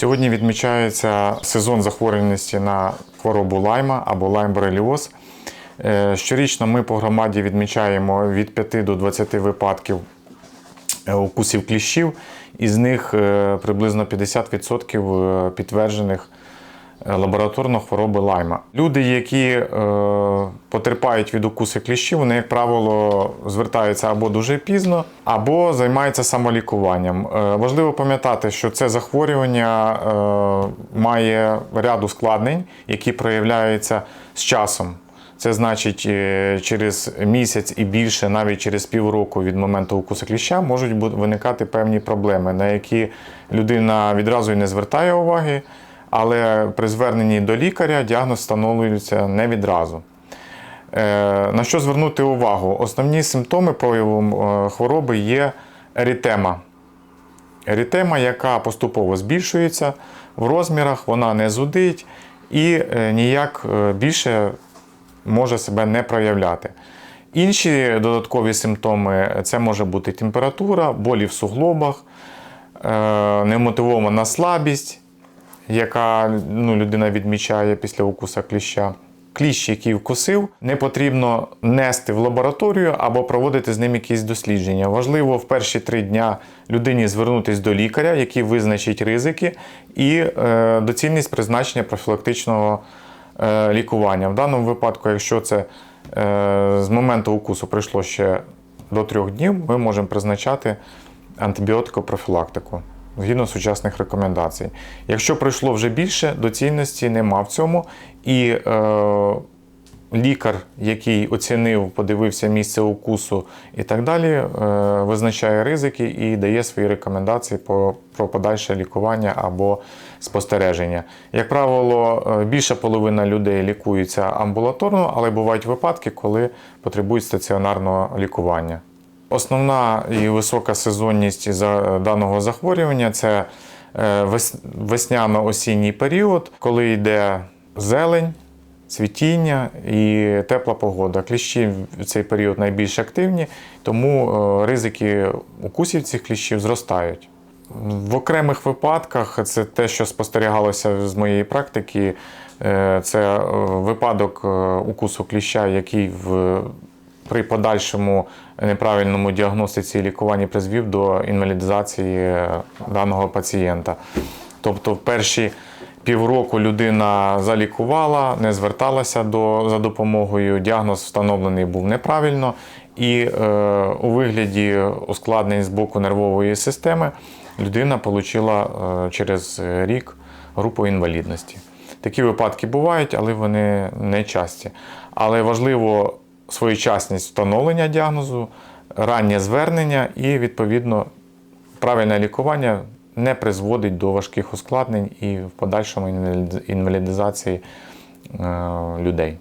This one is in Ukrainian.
Сьогодні відмічається сезон захворюваності на хворобу лайма або лайм-бореліоз. Е, Щорічно ми по громаді відмічаємо від 5 до 20 випадків укусів кліщів, із них е, приблизно 50% е, підтверджених е, лабораторно хвороби лайма. Люди, які е, потерпають від укусу кліщів, вони, як правило, звертаються або дуже пізно, або займаються самолікуванням. Е, важливо пам'ятати, що це захворювання е, має ряд ускладнень, які проявляються з часом. Це значить, е, через місяць і більше, навіть через півроку від моменту укусу кліща, можуть виникати певні проблеми, на які людина відразу і не звертає уваги, але при зверненні до лікаря діагноз встановлюється не відразу. Е, На що звернути увагу? Основні симптоми прояву е, хвороби є ерітема. Ерітема, яка поступово збільшується в розмірах, вона не зудить і ніяк більше може себе не проявляти. Інші додаткові симптоми це може бути температура, болі в суглобах, е, немотивована слабість, яка ну, людина відмічає після укуса кліща. Кліщ, який вкусив, не потрібно нести в лабораторію або проводити з ним якісь дослідження. Важливо в перші три дня людині звернутися до лікаря, який визначить ризики, і е, доцільність призначення профілактичного лікування. В даному випадку, якщо це е, з моменту укусу пройшло ще до трьох днів, ми можемо призначати антибіотикопрофілактику згідно сучасних рекомендацій. Якщо пройшло вже більше, доцільності нема в цьому. І е, лікар, який оцінив, подивився місце укусу і так далі, е, визначає ризики і дає свої рекомендації про подальше лікування або спостереження. Як правило, е, більша половина людей лікуються амбулаторно, але бувають випадки, коли потребують стаціонарного лікування. Основна і висока сезонність даного захворювання це е, весняно-осінній період, коли йде зелень, цвітіння і тепла погода. Кліщі в цей період найбільш активні, тому е, ризики укусів цих кліщів зростають. В окремих випадках це те, що спостерігалося з моєї практики. е, Це е, випадок укусу кліща, який в при подальшому неправильному діагностиці і лікуванні призвів до інвалідизації даного пацієнта. Тобто, перші півроку людина залікувала, не зверталася до, за допомогою, діагноз встановлений був неправильно, і е, у вигляді ускладнень з боку нервової системи людина отримала е, через рік групу інвалідності. Такі випадки бувають, але вони не часті. Але важливо своєчасність встановлення діагнозу, раннє звернення і, відповідно, правильне лікування не призводить до важких ускладнень і в подальшому інвалід- інвалідизації е, людей.